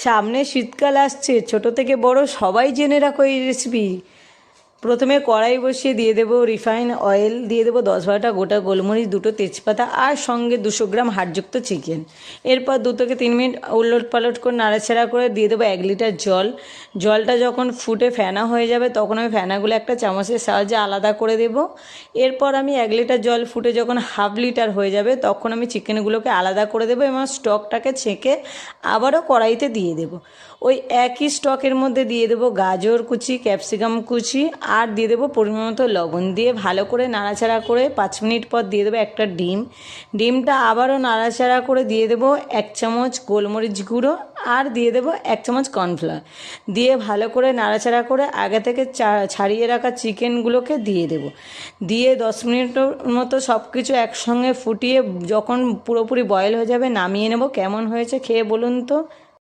সামনে শীতকাল আসছে ছোট থেকে বড় সবাই জেনে রাখো এই রেসিপি প্রথমে কড়াই বসিয়ে দিয়ে দেবো রিফাইন অয়েল দিয়ে দেবো দশ বারোটা গোটা গোলমরিচ, দুটো তেজপাতা আর সঙ্গে দুশো গ্রাম হাড়যুক্ত চিকেন এরপর দু থেকে তিন মিনিট উলট পালট করে নাড়াচাড়া করে দিয়ে দেবো এক লিটার জল। জলটা যখন ফুটে ফেনা হয়ে যাবে তখন আমি ফেনাগুলো একটা চামচের সাহায্যে আলাদা করে দেব। এরপর আমি এক লিটার জল ফুটে যখন হাফ লিটার হয়ে যাবে তখন আমি চিকেনগুলোকে আলাদা করে দেবো এবং স্টকটাকে ছেঁকে আবারও কড়াইতে দিয়ে দেবো। ওই একই স্টকের মধ্যে দিয়ে দেবো গাজর কুচি ক্যাপসিকাম কুচি আর দিয়ে দেবো পরিমাণ মতো লবণ দিয়ে ভালো করে নাড়াচাড়া করে পাঁচ মিনিট পর দিয়ে দেবো একটা ডিম। ডিমটা আবারও নাড়াচাড়া করে দিয়ে দেবো এক চামচ গোলমরিচ গুঁড়ো আর দিয়ে দেবো এক চামচ কর্নফ্লাওয়ার। দিয়ে ভালো করে নাড়াচাড়া করে আগে থেকে ছাড়িয়ে রাখা চিকেনগুলোকে দিয়ে দেবো। দিয়ে দশ মিনিটের মতো সব কিছু একসঙ্গে ফুটিয়ে যখন পুরোপুরি বয়েল হয়ে যাবে নামিয়ে নেব। কেমন হয়েছে খেয়ে বলুন তো।